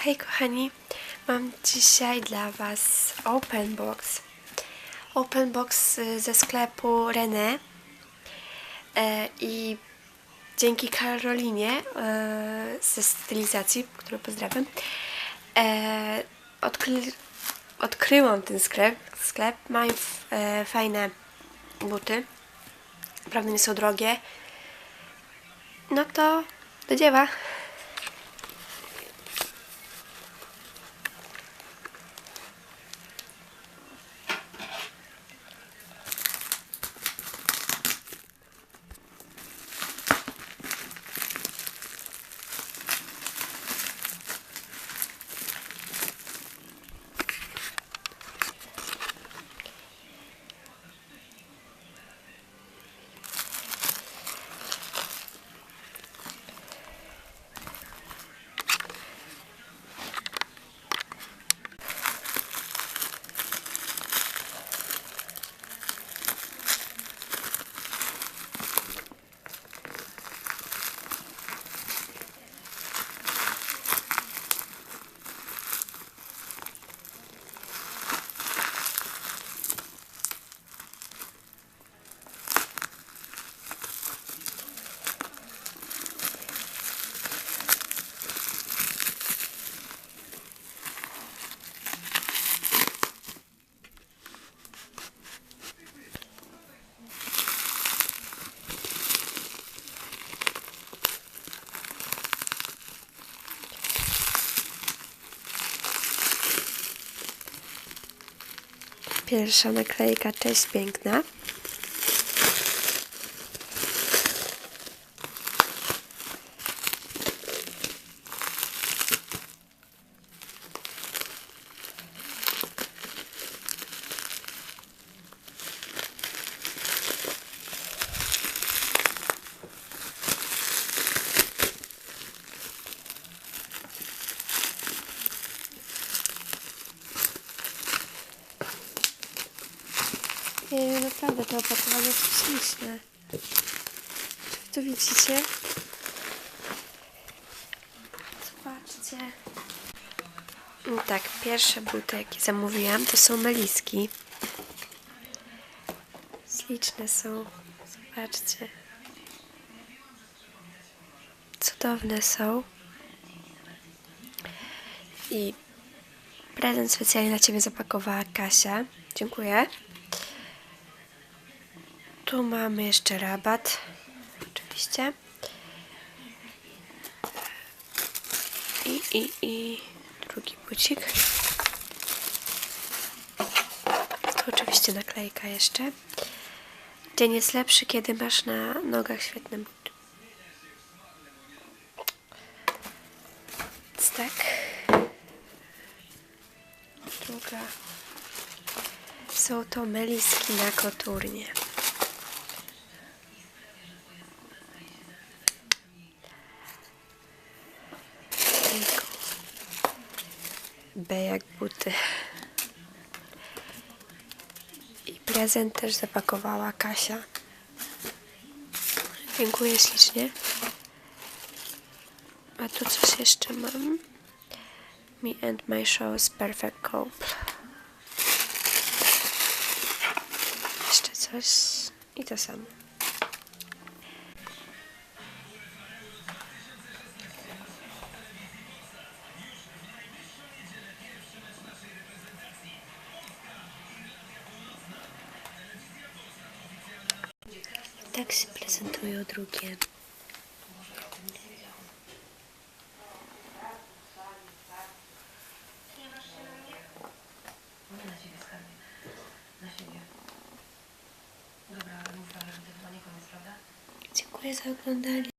Hej kochani, mam dzisiaj dla Was open box. Open box y, ze sklepu René e, i dzięki Karolinie e, ze stylizacji, którą pozdrawiam, e, odkry, odkryłam ten sklep. sklep. Mają fajne buty, naprawdę nie są drogie. No to do dzieła. Pierwsza naklejka, cześć piękna. Nie, naprawdę to opakowanie jest śliczne. To widzicie? Zobaczcie. No tak, pierwsze buty, jakie zamówiłam, to są meliski. Śliczne są. Zobaczcie. Cudowne są. I prezent specjalnie dla Ciebie zapakowała Kasia. Dziękuję. Tu mamy jeszcze rabat. Oczywiście. I, i, i drugi bucik. Tu oczywiście naklejka jeszcze. Dzień jest lepszy, kiedy masz na nogach świetne buty. Tak. Druga. Są to meliski na koturnie. B jak buty. I prezent też zapakowała Kasia. Dziękuję ślicznie. A tu coś jeszcze mam. Me and my shows perfect couple. Jeszcze coś. I to samo. Tak się prezentują drugie. Na siebie skarbie. Na siebie. Dobra, ale mów dalej, że to chyba nie koniec, prawda? Dziękuję za oglądanie.